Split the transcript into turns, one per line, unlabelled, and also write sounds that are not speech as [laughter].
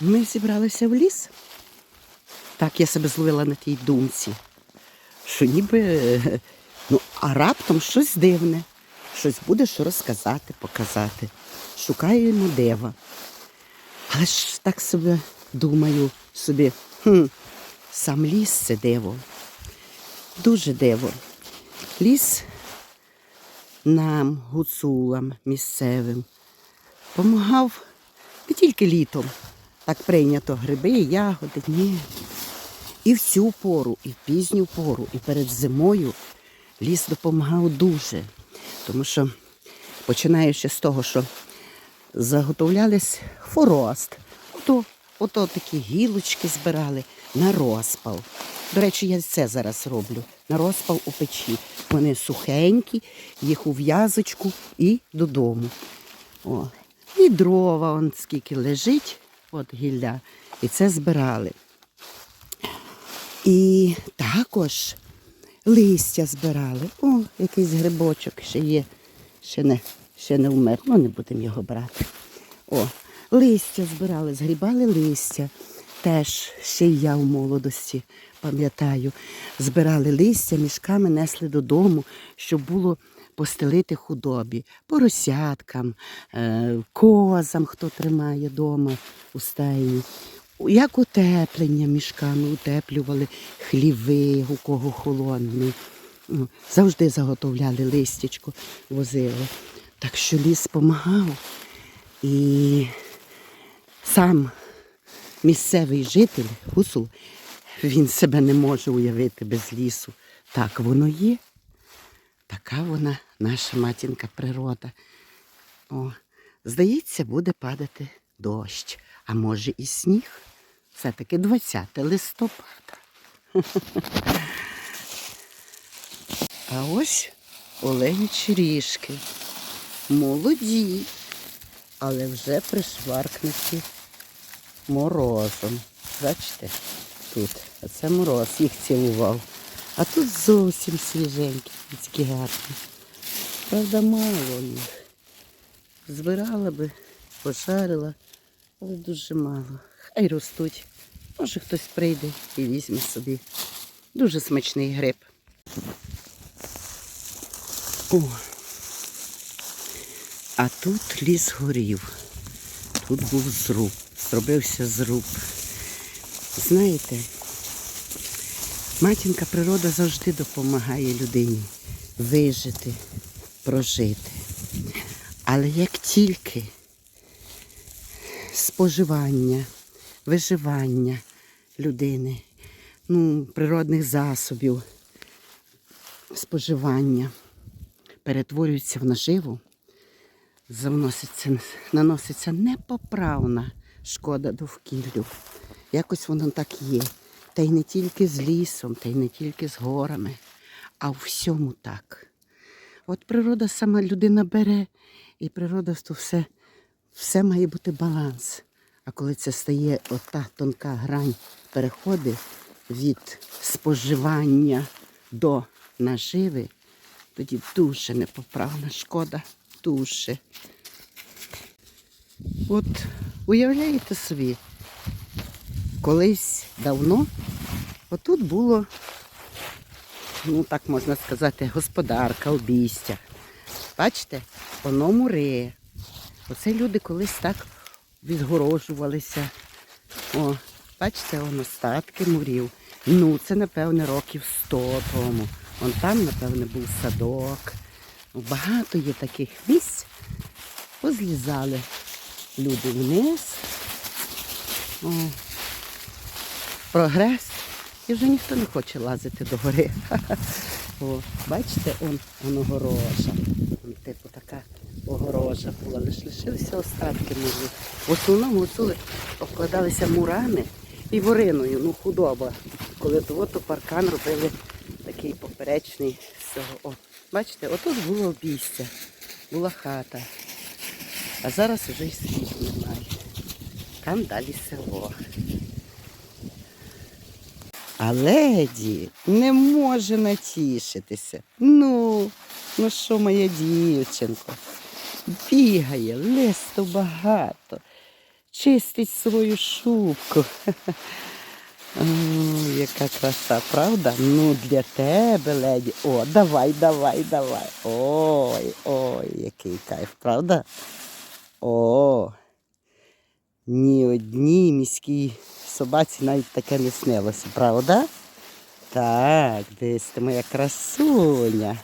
Ми зібралися в ліс. Так я себе зловила на тій думці, що ніби, ну, а раптом щось дивне, щось буде розказати, показати. Шукаємо дева. Але ж так себе думаю собі, хм, сам ліс це диво. Дуже диво. Ліс нам, гуцулам місцевим, помагав не тільки літом. Так прийнято гриби, ягоди, ні. І в цю пору, і в пізню пору, і перед зимою ліс допомагав дуже. Тому що, починаючи з того, що заготовлялись форост, ото, ото такі гілочки збирали на розпал. До речі, я це зараз роблю. На розпал у печі. Вони сухенькі, їх у в'язочку і додому. О. І дрова, он скільки лежить, от гілля. І це збирали. І також листя збирали. О, якийсь грибочок ще є, ще не, ще не вмер. Ну, не будемо його брати. О, листя збирали, згрібали листя. Теж ще й я в молодості пам'ятаю. Збирали листя, мішками несли додому, щоб було постелити худобі, поросяткам, е, козам, хто тримає вдома у стайні. Як утеплення мішками утеплювали хліви, у кого холодний. Ну, Завжди заготовляли листячко, возили. Так що ліс допомагав. І сам місцевий житель, гусул, він себе не може уявити без лісу. Так воно є. Така вона наша матінка природа. О, здається, буде падати дощ, а може і сніг. Все-таки 20 листопада. [laughs] А ось оленячі ріжки. Молоді, але вже пришваркнуті морозом. Бачите, тут. А це мороз їх цілував. А тут зовсім свіженькі, такі гарні. Правда, мало їх. Збирала би, пожарила, але дуже мало. Хай ростуть. Може хтось прийде і візьме собі. Дуже смачний гриб. О. А тут ліс горів. Тут був зруб. Зробився зруб. Знаєте, матінка природа завжди допомагає людині вижити, прожити. Але як тільки споживання, виживання людини, ну, природних засобів, споживання перетворюється в наживу, наноситься непоправна шкода довкіллю. Якось воно так є. Та й не тільки з лісом, та й не тільки з горами, а у всьому так. От природа сама людина бере, і природа то все, все має бути баланс. А коли це стає ота тонка грань переходить від споживання до наживи, тоді дуже непоправна шкода. Дуже. От уявляєте собі, колись давно отут було, ну так можна сказати, господарка, обійстя. Бачите, воно муре. Оце люди колись так відгорожувалися. О, бачите, воно статки мурів. Ну, це, напевне, років сто тому. Вон там, напевне, був садок. Багато є таких місць. Позлізали люди вниз. О, прогрес. І вже ніхто не хоче лазити до гори. [laughs] О, бачите, он, он огорожа. Он, типу така огорожа була. Лиш лишилися остатки мурів. В основному гуцули обкладалися мурами і вориною, ну худоба. Коли того, то паркан робили такий поперечний з цього. О, бачите, отут було обійстя, була хата. А зараз вже й світу немає. Там далі село. А леді не може натішитися. Ну, ну що моя дівчинко? Бігає, листу багато. чистить свою шубку. [laughs] О, яка краса, правда? Ну, для тебе, леді. О, давай, давай, давай. Ой, ой, який кайф, правда? О. Ні одній міській собаці навіть таке не снилося, правда? Так, десь ти моя красуня.